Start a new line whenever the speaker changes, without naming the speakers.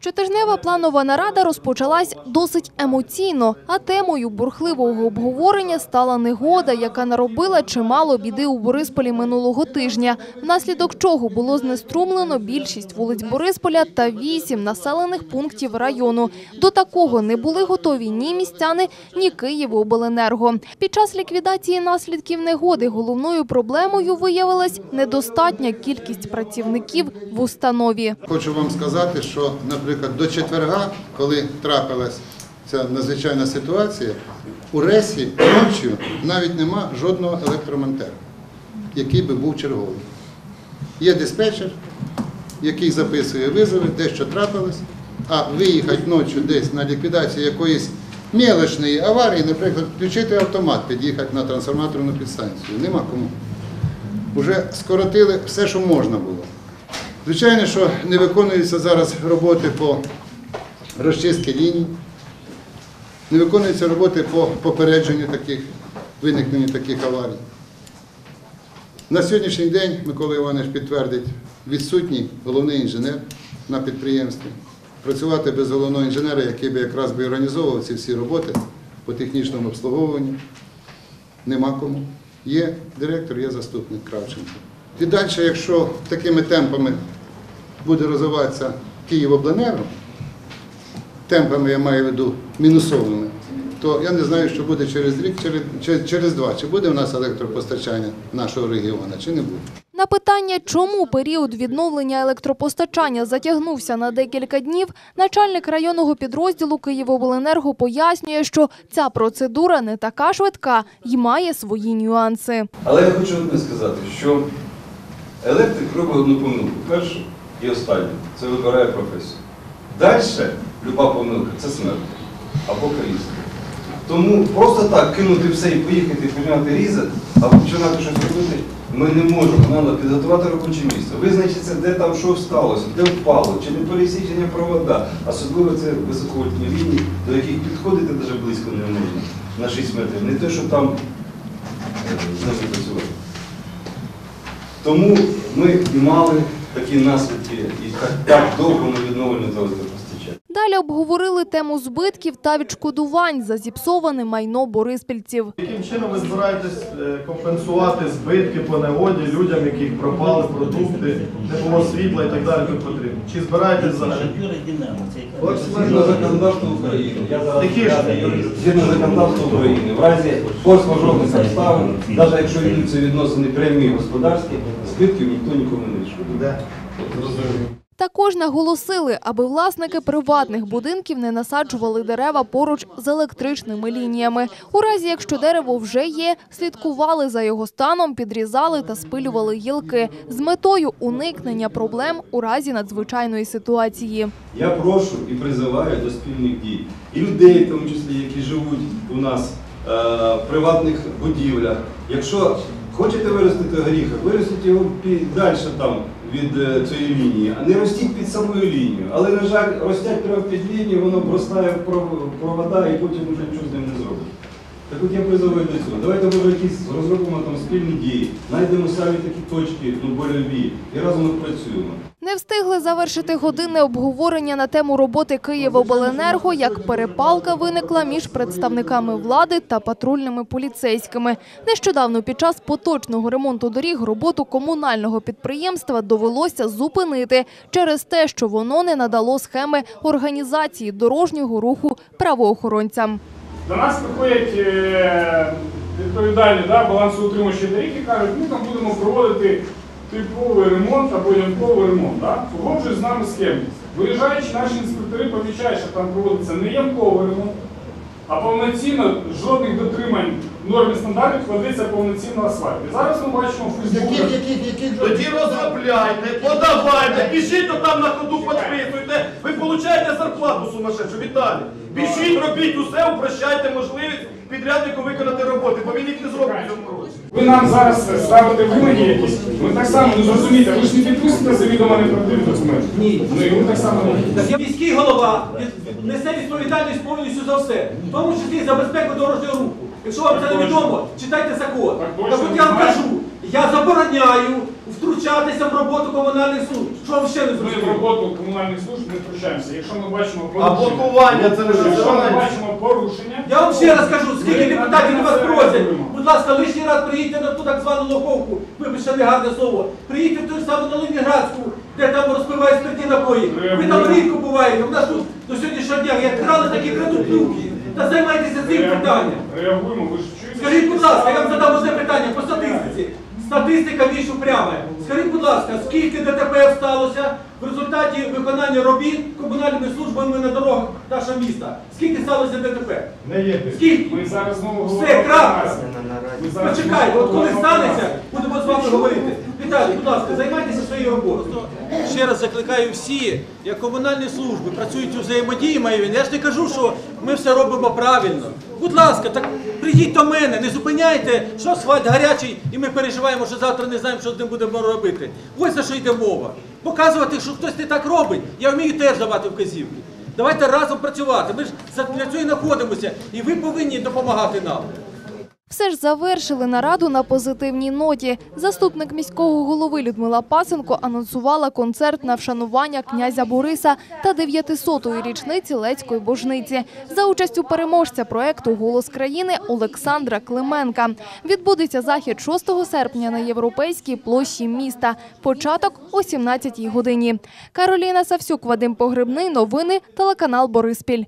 Щотижнева планова нарада розпочалась досить емоційно, а темою бурхливого обговорення стала негода, яка наробила чимало біди у Борисполі минулого тижня, внаслідок чого було знеструмлено більшість вулиць Борисполя та вісім населених пунктів району. До такого не були готові ні містяни, ні Київобленерго. Під час ліквідації наслідків негоди головною проблемою виявилась недостатня кількість працівників в установі.
Хочу вам сказати, що, наприклад, до четверга, коли трапилась ця надзвичайна ситуація, у ресі ночі навіть нема жодного електромонтера, який би був черговий. Є диспетчер, який записує визови, де що трапилось, а виїхати ночі десь на ліквідацію якоїсь мелочної аварії, наприклад, включити автомат, під'їхати на трансформаторну підстанцію. Нема кому. Уже скоротили все, що можна було. Звичайно, що не виконуються зараз роботи по розчистці ліній, не виконуються роботи по попередженню таких, виникненню таких аварій. На сьогоднішній день Микола Іванович підтвердить, відсутній головний інженер на підприємстві. Працювати без головного інженера, який би якраз би організовував ці всі роботи по технічному обслуговуванню, нема кому. Є директор, є заступник Кравченко. І далі, якщо такими темпами буде розвиватися Київобленерго, темпами я маю в виду мінусовими, то я не знаю, що буде через рік, через, через, два. Чи буде в нас електропостачання нашого регіону, чи не буде.
На питання, чому період відновлення електропостачання затягнувся на декілька днів, начальник районного підрозділу Київобленерго пояснює, що ця процедура не така швидка і має свої нюанси.
Але я хочу одне сказати, що електрик робить одну помилку. Першу і останню. Це вибирає професію. Далі люба помилка це смерть або каліцтво. Тому просто так кинути все і поїхати, підняти різати, або починати щось робити, ми не можемо. Треба підготувати робоче місце. Визначитися, де там що сталося, де впало, чи не пересічення провода. Особливо це високовольтні лінії, до яких підходити навіть близько не можна на 6 метрів. Не те, що там е, з ними працювати. Тому ми мали такі наслідки і так, так довго ми відновлювали електропостачання.
Далі обговорили тему збитків та відшкодувань за зіпсоване майно бориспільців.
Яким чином ви збираєтесь е, компенсувати збитки по негоді людям, яких пропали продукти, не було світла і так далі, тут потрібно? Чи збираєтесь взагалі?
Згідно законодавства України,
ж?
згідно законодавства України, в разі форс-мажорних обставин, навіть якщо йдуться відносини прямі господарські, збитків ніхто нікому не відшкодує.
Також наголосили, аби власники приватних будинків не насаджували дерева поруч з електричними лініями. У разі, якщо дерево вже є, слідкували за його станом, підрізали та спилювали гілки з метою уникнення проблем у разі надзвичайної ситуації.
Я прошу і призиваю до спільних дій. І людей, в тому числі, які живуть у нас е, в приватних будівлях. Якщо хочете виростити горіха, виростіть його далі там від е, цієї лінії, а не ростіть під самою лінією. Але, на жаль, ростять прямо під лінією, воно простає в провода і потім вже нічого з ним не зробить. Так от я призиваю до цього. Давайте може якісь розробимо там спільні дії, знайдемо самі такі точки, ну больові, і разом працюємо.
Не встигли завершити годинне обговорення на тему роботи Київобленерго, як перепалка виникла між представниками влади та патрульними поліцейськими. Нещодавно під час поточного ремонту доріг роботу комунального підприємства довелося зупинити через те, що воно не надало схеми організації дорожнього руху правоохоронцям.
До нас приходять е, відповідальні да, балансоутримувачі доріг і кажуть, ми там будемо проводити типовий ремонт або ямковий ремонт. Да? Погоджують з нами схеми. Виїжджаючи, наші інспектори помічають, що там проводиться не ямковий ремонт, а повноцінно жодних дотримань норм і стандартів кладеться повноцінно асфальт. І зараз ми бачимо в Фейсбуці.
Тоді розробляйте, подавайте, то там на ходу получаєте зарплату сумасшедшу, Віталій. Біжіть, робіть усе, упрощайте можливість підряднику виконати роботи, бо він їх не зробить в цьому році.
Ви нам зараз ставите вимоги якісь. Ми так само не зрозумієте, ви ж не підписуєте завідомо неправдиві документи.
Ні.
Ну і ми так само не
Так міський голова від- несе відповідальність повністю за все, в тому числі і за безпеку дорожнього руху. Якщо вам це не відомо, читайте закон.
Так точно,
Так от я вам
знаю.
кажу, Я забороняю втручатися в роботу комунальних служб. Що вам ще не
Ми в роботу комунальних служб не втручаємося. Якщо ми бачимо
А
порушення,
блокування це не
якщо ми бачимо порушення,
Я вам ще раз кажу, скільки
Ми
депутатів вас
це
просять.
реагуємо.
Будь ласка, лишній раз приїдьте на ту так звану лоховку, вибачте негарне слово. Приїдьте в ту ж саму на Ленінградську, де там розпивають спиртні напої. Ви там рідко буваєте. У нас тут до сьогоднішнього дня як крали, так і крадуть люки. Та займайтеся цим питанням.
реагуємо, ви ж чуєте.
Скажіть, будь ласка, я вам задам одне питання по статистиці. Статистика більш упряма. Скажіть, будь ласка, скільки ДТП сталося в результаті виконання робіт комунальними службами на дорогах нашого міста? Скільки сталося ДТП?
Не є.
Скільки?
Ми зараз знову
Все,
говоримо.
крапка. Почекайте, от коли станеться, будемо з вами говорити. Віталій, будь ласка, займайтеся своєю роботою. Ще раз закликаю всі, як комунальні служби працюють у взаємодії. Я ж не кажу, що ми все робимо правильно. Будь ласка, так прийдіть до мене, не зупиняйте, що асфальт гарячий, і ми переживаємо, що завтра не знаємо, що з ним будемо робити. Ось за що йде мова. Показувати, що хтось не так робить. Я вмію теж давати вказівки. Давайте разом працювати. Ми ж для цього і знаходимося, і ви повинні допомагати нам.
Все ж завершили нараду на позитивній ноті. Заступник міського голови Людмила Пасенко анонсувала концерт на вшанування князя Бориса та 900-ї річниці Лецької божниці за участю переможця проекту Голос країни Олександра Клименка. Відбудеться захід 6 серпня на європейській площі міста. Початок о 17-й годині. Кароліна Савсюк, Вадим Погребний. Новини телеканал Бориспіль.